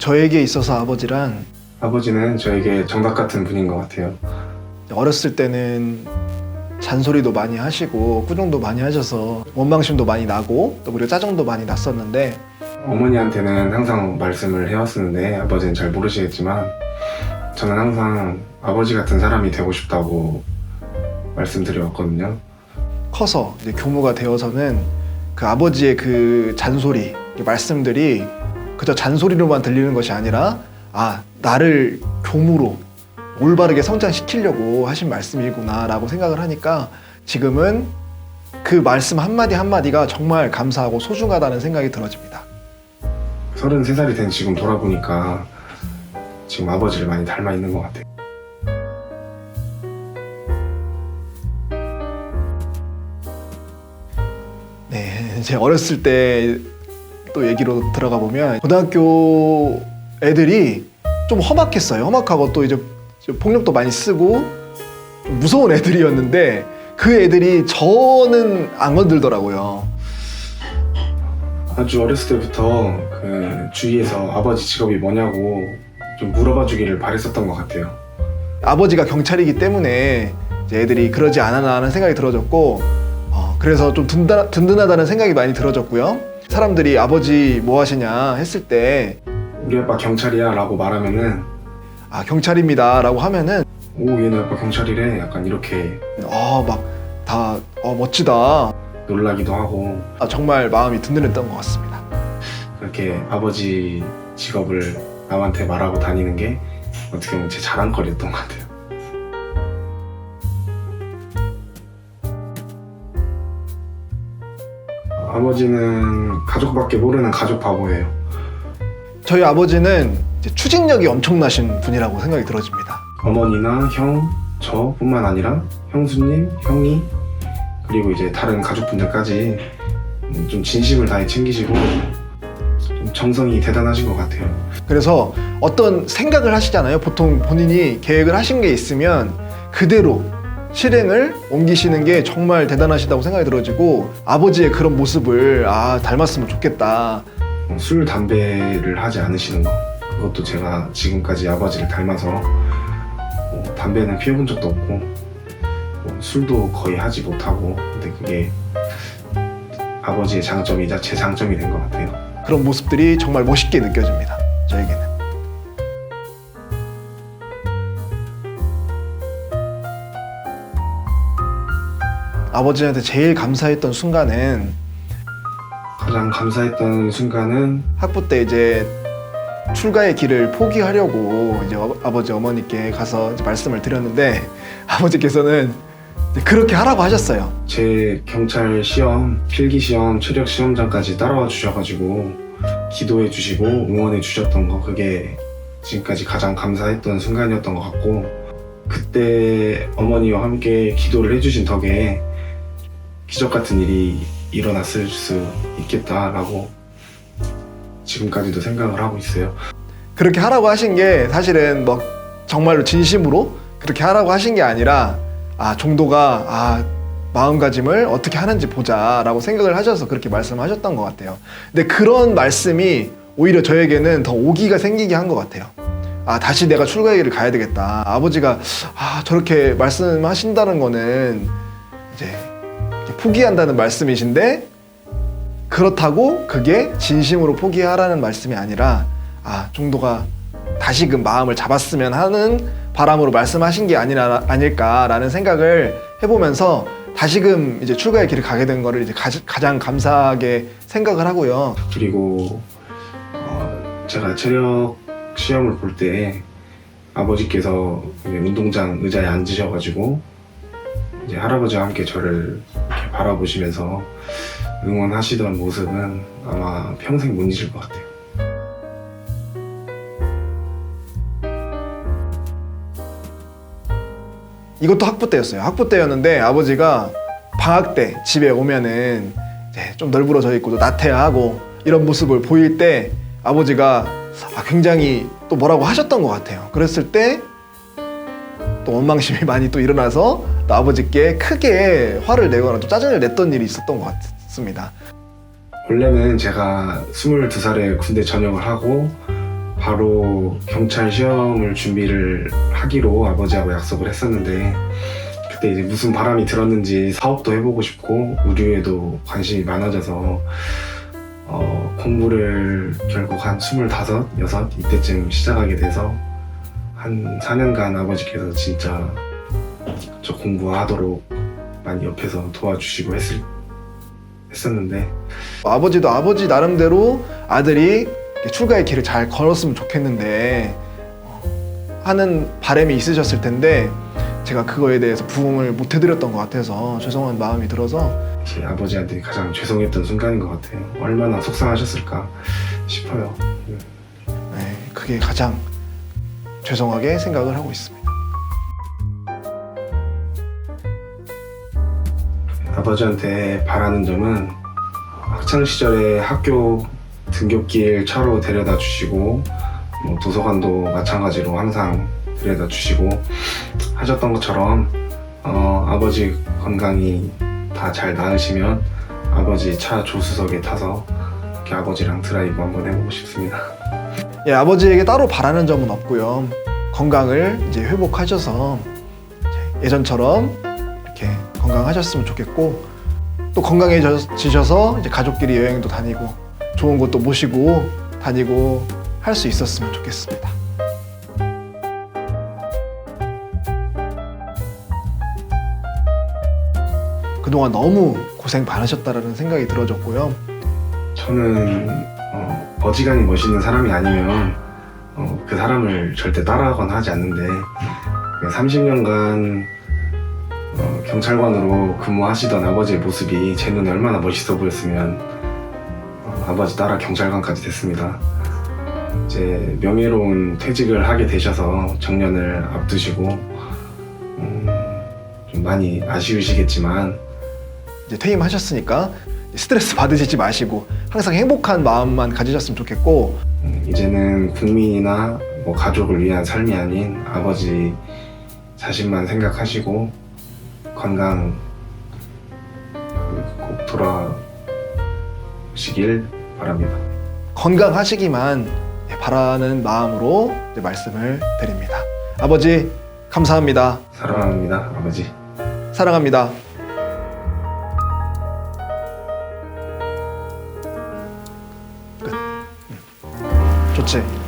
저에게 있어서 아버지란 아버지는 저에게 정답 같은 분인 것 같아요. 어렸을 때는 잔소리도 많이 하시고 꾸중도 많이 하셔서 원망심도 많이 나고 또 그리고 짜증도 많이 났었는데 어머니한테는 항상 말씀을 해왔었는데 아버지는 잘 모르시겠지만 저는 항상 아버지 같은 사람이 되고 싶다고 말씀드려왔거든요. 커서 이제 교무가 되어서는 그 아버지의 그 잔소리 이 말씀들이 그저 잔소리로만 들리는 것이 아니라 아 나를 교무로 올바르게 성장시키려고 하신 말씀이구나라고 생각을 하니까 지금은 그 말씀 한마디 한마디가 정말 감사하고 소중하다는 생각이 들어집니다. 33살이 된 지금 돌아보니까 지금 아버지를 많이 닮아 있는 것 같아요. 네, 제 어렸을 때 또 얘기로 들어가 보면 고등학교 애들이 좀 험악했어요. 험악하고 또 이제 좀 폭력도 많이 쓰고 좀 무서운 애들이었는데 그 애들이 저는 안 건들더라고요. 아주 어렸을 때부터 그 주위에서 아버지 직업이 뭐냐고 좀 물어봐 주기를 바랬었던 것 같아요. 아버지가 경찰이기 때문에 이제 애들이 그러지 않았나 하는 생각이 들어졌고 어, 그래서 좀 든든, 든든하다는 생각이 많이 들어졌고요. 사람들이 아버지 뭐 하시냐 했을 때 우리 아빠 경찰이야 라고 말하면은 아, 경찰입니다 라고 하면은 오 얘네 아빠 경찰이래 약간 이렇게 아, 막다 어, 멋지다. 놀라기도 하고 아, 정말 마음이 든든했던 것 같습니다. 그렇게 아버지 직업을 남한테 말하고 다니는 게 어떻게 보면 제 자랑거리였던 것 같아요. 아버지는 가족밖에 모르는 가족 바보예요. 저희 아버지는 이제 추진력이 엄청나신 분이라고 생각이 들어집니다. 어머니나 형, 저뿐만 아니라 형수님, 형이 그리고 이제 다른 가족분들까지 음, 좀 진심을 다해 챙기시고 좀 정성이 대단하신 것 같아요. 그래서 어떤 생각을 하시잖아요. 보통 본인이 계획을 하신 게 있으면 그대로 실행을 옮기시는 게 정말 대단하시다고 생각이 들어지고 아버지의 그런 모습을 아 닮았으면 좋겠다. 어, 술, 담배를 하지 않으시는 거 그것도 제가 지금까지 아버지를 닮아서 뭐 담배는 피워본 적도 없고 뭐 술도 거의 하지 못하고 근데 그게 아버지의 장점이자 제 장점이 된 것 같아요. 그런 모습들이 정말 멋있게 느껴집니다. 저에게는. 아버지한테 제일 감사했던 순간은 가장 감사했던 순간은 학부 때 이제 출가의 길을 포기하려고 이제 어- 아버지 어머니께 가서 말씀을 드렸는데 아버지께서는 그렇게 하라고 하셨어요. 제 경찰 시험, 필기 시험, 체력 시험장까지 따라와 주셔가지고 기도해 주시고 응원해 주셨던 거 그게 지금까지 가장 감사했던 순간이었던 것 같고 그때 어머니와 함께 기도를 해주신 덕에 기적 같은 일이 일어났을 수 있겠다라고 지금까지도 생각을 하고 있어요. 그렇게 하라고 하신 게 사실은 뭐 정말로 진심으로 그렇게 하라고 하신 게 아니라 아 정도가 아 마음가짐을 어떻게 하는지 보자라고 생각을 하셔서 그렇게 말씀하셨던 것 같아요. 근데 그런 말씀이 오히려 저에게는 더 오기가 생기게 한 것 같아요. 아 다시 내가 출가의 길을 가야 되겠다. 아버지가 아 저렇게 말씀하신다는 거는 이제 포기한다는 말씀이신데 그렇다고 그게 진심으로 포기하라는 말씀이 아니라 아 정도가 다시금 마음을 잡았으면 하는 바람으로 말씀하신 게 아니라 아닐까라는 생각을 해보면서 다시금 이제 출가의 길을 가게 된 거를 이제 가, 가장 감사하게 생각을 하고요. 그리고 어, 제가 체력 시험을 볼 때 아버지께서 운동장 의자에 앉으셔가지고 이제 할아버지와 함께 저를 바라보시면서 응원하시던 모습은 아마 평생 못 잊을 것 같아요. 이것도 학부 때였어요. 학부 때였는데 아버지가 방학 때 집에 오면은 좀 널브러져 있고 또 나태하고 이런 모습을 보일 때 아버지가 아, 굉장히 또 뭐라고 하셨던 것 같아요. 그랬을 때 또 원망심이 많이 또 일어나서 또 아버지께 크게 화를 내거나 또 짜증을 냈던 일이 있었던 것 같습니다. 원래는 제가 22살에 군대 전역을 하고 바로 경찰 시험을 준비를 하기로 아버지하고 약속을 했었는데 그때 이제 무슨 바람이 들었는지 사업도 해보고 싶고 의류에도 관심이 많아져서 어, 공부를 결국 한 25, 6 이때쯤 시작하게 돼서 한 4년간 아버지께서 진짜 저 공부하도록 많이 옆에서 도와주시고 했을, 했었는데 아버지도 아버지 나름대로 아들이 출가의 길을 잘 걸었으면 좋겠는데 어, 하는 바람이 있으셨을 텐데 제가 그거에 대해서 부응을 못 해드렸던 것 같아서 죄송한 마음이 들어서 제 아버지한테 가장 죄송했던 순간인 것 같아요. 얼마나 속상하셨을까 싶어요. 네, 그게 가장 죄송하게 생각을 하고 있습니다. 아버지한테 바라는 점은 학창 시절에 학교 등굣길 차로 데려다 주시고 뭐 도서관도 마찬가지로 항상 데려다 주시고 하셨던 것처럼 어, 아버지 건강이 다 잘 나으시면 아버지 차 조수석에 타서 이렇게 아버지랑 드라이브 한번 해보고 싶습니다. 예, 아버지에게 따로 바라는 점은 없고요. 건강을 이제 회복하셔서 예전처럼 이렇게 건강하셨으면 좋겠고 또 건강해지셔서 이제 가족끼리 여행도 다니고 좋은 곳도 모시고 다니고 할 수 있었으면 좋겠습니다. 그동안 너무 고생 많으셨다라는 생각이 들어졌고요. 저는 어, 어지간히 멋있는 사람이 아니면 어, 그 사람을 절대 따라하거나 하지 않는데 30년간 어, 경찰관으로 근무하시던 아버지의 모습이 제 눈에 얼마나 멋있어 보였으면 어, 아버지 따라 경찰관까지 됐습니다. 이제 명예로운 퇴직을 하게 되셔서 정년을 앞두시고 음, 좀 많이 아쉬우시겠지만 이제 퇴임하셨으니까 스트레스 받으시지 마시고 항상 행복한 마음만 가지셨으면 좋겠고 음, 이제는 국민이나 뭐 가족을 위한 삶이 아닌 아버지 자신만 생각하시고 건강 꼭 돌아오시길 바랍니다. 건강하시기만 바라는 마음으로 말씀을 드립니다. 아버지 감사합니다. 사랑합니다, 아버지. 사랑합니다. 좋지.